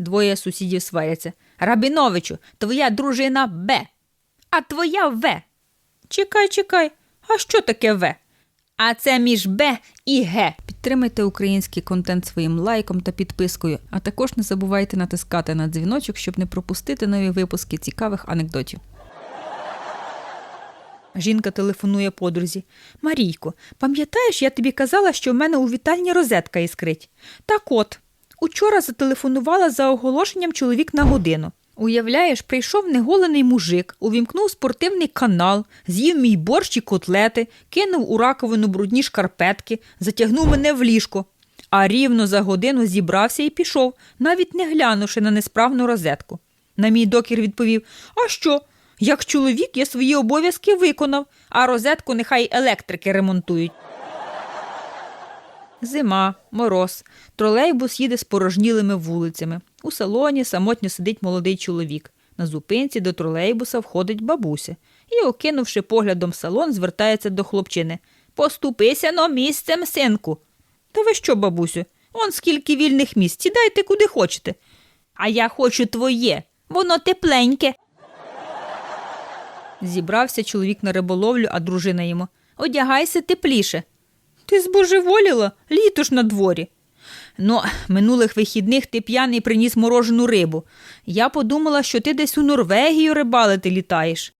Двоє сусідів сваряться. Рабіновичу, твоя дружина Б. А твоя В. Чекай, чекай. А що таке В? А це між Б і Г. Підтримайте український контент своїм лайком та підпискою, а також не забувайте натискати на дзвіночок, щоб не пропустити нові випуски цікавих анекдотів. Жінка телефонує подрузі. Марійко, пам'ятаєш, я тобі казала, що в мене у вітальні розетка іскрить. Так от, учора зателефонувала за оголошенням чоловік на годину. Уявляєш, прийшов неголений мужик, увімкнув спортивний канал, з'їв мій борщ і котлети, кинув у раковину брудні шкарпетки, затягнув мене в ліжко. А рівно за годину зібрався і пішов, навіть не глянувши на несправну розетку. На мій докір відповів: А що? Як чоловік я свої обов'язки виконав, а розетку нехай електрики ремонтують. Зима, мороз. Тролейбус їде з порожнілими вулицями. У салоні самотньо сидить молодий чоловік. На зупинці до тролейбуса входить бабуся і, окинувши поглядом салон, звертається до хлопчини. Поступися но місцем, синку. Та ви що, бабусю? Он скільки вільних місць, сідайте куди хочете. А я хочу твоє, воно тепленьке. Зібрався чоловік на риболовлю, а дружина йому. Одягайся тепліше. Ти збожеволіла? Літо ж на дворі. Ну, минулих вихідних ти п'яний приніс морожену рибу. Я подумала, що ти десь у Норвегію рибалити літаєш.